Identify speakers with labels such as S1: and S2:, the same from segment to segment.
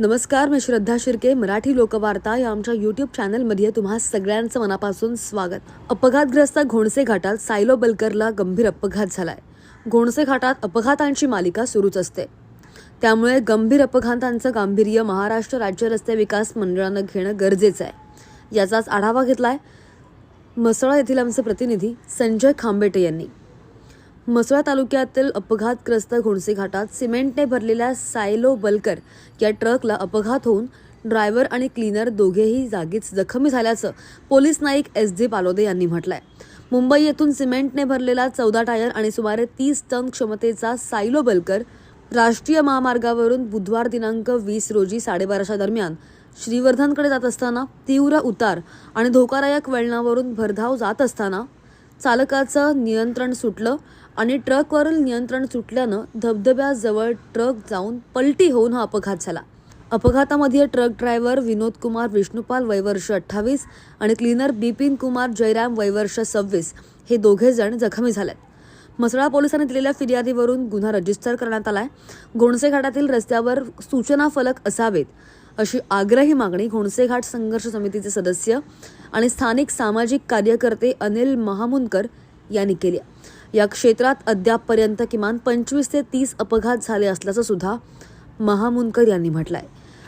S1: नमस्कार मी श्रद्धा शिर्के मराठी लोकवार्ता या आमच्या यूट्यूब चॅनलमध्ये तुम्हा सगळ्यांचं मनापासून स्वागत. अपघातग्रस्त घोणसे घाटात सायलो बलकरला गंभीर अपघात झालाय. घोणसे घाटात अपघातांची मालिका सुरूच असते. त्यामुळे गंभीर अपघातांचं गांभीर्य महाराष्ट्र राज्य रस्ते विकास मंडळानं घेणं गरजेचं आहे. याचाच आढावा घेतलाय मसळा येथील आमचे प्रतिनिधी संजय खांबेटे यांनी. मसळा तालुक्यातील अपघातग्रस्त घोणसे घाटात सिमेंटने भरलेल्या सायलो बलकर या ट्रकला अपघात होऊन ड्रायव्हर आणि क्लीनर दोघेही जागीच जखमी झाल्याचं police Naik S D Palode यांनी म्हटलंय. मुंबई येथून सिमेंटने भरलेला चौदा टायर आणि सुमारे तीस टन क्षमतेचा सायलो बलकर राष्ट्रीय महामार्गावरून बुधवार दिनांक वीस रोजी साडेबाराच्या दरम्यान श्रीवर्धनकडे जात असताना तीव्र उतार आणि धोकादायक वळणावरून भरधाव जात असताना चालकाचं नियंत्रण सुटलं आणि ट्रकवरील नियंत्रण सुटल्यानं धबधब्याजवळ ट्रक जाऊन पलटी होऊन हा अपघात झाला. अपघातामध्ये ट्रक ड्रायव्हर विनोद कुमार विष्णुपाल वयवर्ष अठ्ठावीस आणि क्लीनर बिपिन कुमार जयराम वयवर्ष सव्वीस हे दोघे जण जखमी झालेत. मसळा पोलिसांनी दिलेल्या फिर्यादीवरून गुन्हा रजिस्टर करण्यात आलाय. घोणसे घाटातील रस्त्यावर सूचना फलक असावेत. अशी आग्रही मागणी घोणसेघाट संघर्ष समितीचे सदस्य आणि स्थानिक सामाजिक कार्यकर्ते अनिल महामुनकर यांनी केली या क्षेत्रात अद्यापपर्यंत किमान पंचवीस ते तीस अपघात झाले असल्याचं सुद्धा महामुनकर यांनी म्हटलंय.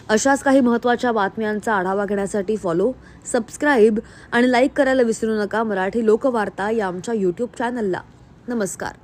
S1: अशाच काही महत्त्वाच्या बातम्यांचा आढावा घेण्यासाठी फॉलो सबस्क्राईब आणि लाईक करायला विसरू नका. मराठी लोकवार्ता या आमच्या यूट्यूब चॅनलला नमस्कार.